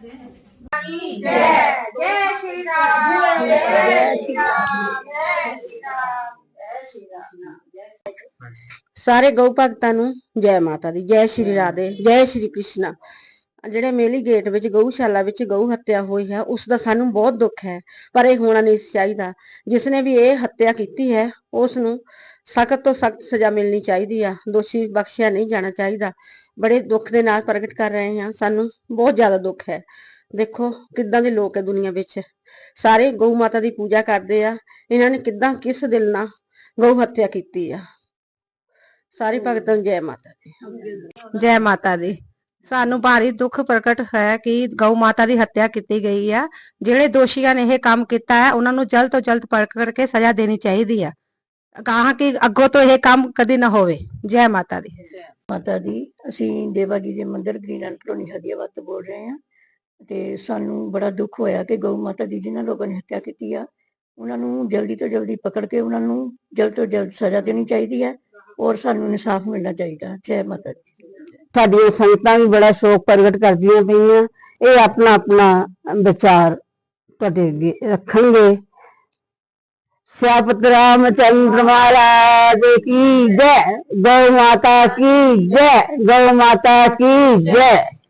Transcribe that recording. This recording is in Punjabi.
जय श्री राम जय श्री राम जय श्री राम जय श्री राम ਸਾਰੇ ਗਊ ਭਗਤਾਂ ਨੂੰ ਜੈ ਮਾਤਾ ਦੀ ਜੈ ਸ਼੍ਰੀ ਰਾਧੇ ਜੈ ਸ਼੍ਰੀ ਕ੍ਰਿਸ਼ਨਾ ਜਿਹੜੇ ਮੇਲੀ ਗੇਟ ਵਿੱਚ ਗਊਸ਼ਾਲਾ ਵਿੱਚ ਗਊ ਹੱਤਿਆ ਹੋਈ ਹੈ ਉਸ ਦਾ ਸਾਨੂੰ ਬਹੁਤ ਦੁੱਖ ਹੈ ਪਰ ਇਹ ਹੋਣਾ ਨਹੀਂ ਚਾਹੀਦਾ। ਜਿਸ ਨੇ ਵੀ ਇਹ ਹੱਤਿਆ ਕੀਤੀ ਹੈ ਉਸ ਨੂੰ ਸਖਤ ਤੋਂ ਸਖਤ ਸਜ਼ਾ ਮਿਲਣੀ ਚਾਹੀਦੀ ਆ। ਦੋਸ਼ੀ ਬਖਸ਼ਿਆ ਨਹੀਂ ਜਾਣਾ ਚਾਹੀਦਾ। ਬੜੇ ਦੁੱਖ ਦੇ ਨਾਲ ਪ੍ਰਗਟ ਕਰ ਰਹੇ ਹਾਂ। ਸਾਨੂੰ ਬਹੁਤ ਜ਼ਿਆਦਾ ਦੁੱਖ ਹੈ। ਦੇਖੋ ਕਿੱਦਾਂ ਦੇ ਲੋਕ ਹੈ ਦੁਨੀਆ ਵਿੱਚ। ਸਾਰੇ ਗਊ ਮਾਤਾ ਦੀ ਪੂਜਾ ਕਰਦੇ ਆ। ਇਹਨਾਂ ਨੇ ਕਿੱਦਾਂ ਕਿਸ ਦਿਲ ਨਾਲ ਗਊ ਹੱਤਿਆ ਕੀਤੀ ਆ? ਸਾਰੇ ਭਗਤਾਂ ਨੂੰ ਜੈ ਮਾਤਾ ਦੀ। ਜੈ ਮਾਤਾ ਦੀ। ਸਾਨੂੰ ਭਾਰੀ ਦੁੱਖ ਪ੍ਰਗਟ ਹੈ ਕਿ ਗਊ ਮਾਤਾ ਦੀ ਹੱਤਿਆ ਕੀਤੀ ਗਈ ਹੈ ਜਿਹੜੇ ਦੋਸ਼ੀਆਂ ਨੇ ਇਹ ਕੰਮ ਕੀਤਾ ਹੈ, ਉਹਨਾਂ ਨੂੰ ਜਲਦ ਤੋਂ ਜਲਦ ਪਕੜ ਕੇ ਸਜ਼ਾ ਦੇਣੀ ਚਾਹੀਦੀ ਹੈ ਕਹਾਂ ਕਿ ਅੱਗੋਂ ਤੋਂ ਇਹ ਕੰਮ ਕਦੀ ਨਾ ਹੋਵੇ। ਜੈ ਮਾਤਾ ਦੀ। ਮਾਤਾ ਦੀ, ਅਸੀਂ ਦੇਵਾ ਜੀ ਦੇ ਮੰਦਿਰ ਗ੍ਰੀਨਲ ਕਲੋਨੀ ਹਦੀਆਬਾਦ ਤੋਂ ਬੋਲ ਰਹੇ ਹਾਂ। ਤੇ ਸਾਨੂੰ ਬੜਾ ਦੁੱਖ ਹੋਇਆ ਕਿ ਗਊ ਮਾਤਾ ਦੀ ਜਿਨ੍ਹਾਂ ਲੋਕਾਂ ਨੇ ਹੱਤਿਆ ਕੀਤੀ ਆ, ਉਹਨਾਂ ਨੂੰ ਜਲਦੀ ਤੋਂ ਜਲਦੀ ਪਕੜ ਕੇ ਉਹਨਾਂ ਨੂੰ ਜਲਦ ਤੋਂ ਜਲਦ ਸਜ਼ਾ ਦੇਣੀ ਚਾਹੀਦੀ ਹੈ ਔਰ ਸਾਨੂੰ ਇਨਸਾਫ ਮਿਲਣਾ ਚਾਹੀਦਾ। ਜੈ ਮਾਤਾ ਦੀ। ਸਾਡੀਆਂ ਸੰਗਤਾਂ ਵੀ ਬੜਾ ਸ਼ੌਕ ਪ੍ਰਗਟ ਕਰਦੀਆਂ ਪਈਆਂ। ਇਹ ਆਪਣਾ ਆਪਣਾ ਵਿਚਾਰ ਤੁਹਾਡੇ ਅੱਗੇ ਰੱਖਣਗੇ। ਸਿਆਪਤਰਾ ਮਚੰਦਰ ਮਹਾਰਾਜ ਕੀ ਜੈ? ਗਊ ਮਾਤਾ ਕੀ ਜੈ? ਗਊ ਮਾਤਾ ਕੀ ਜੈ?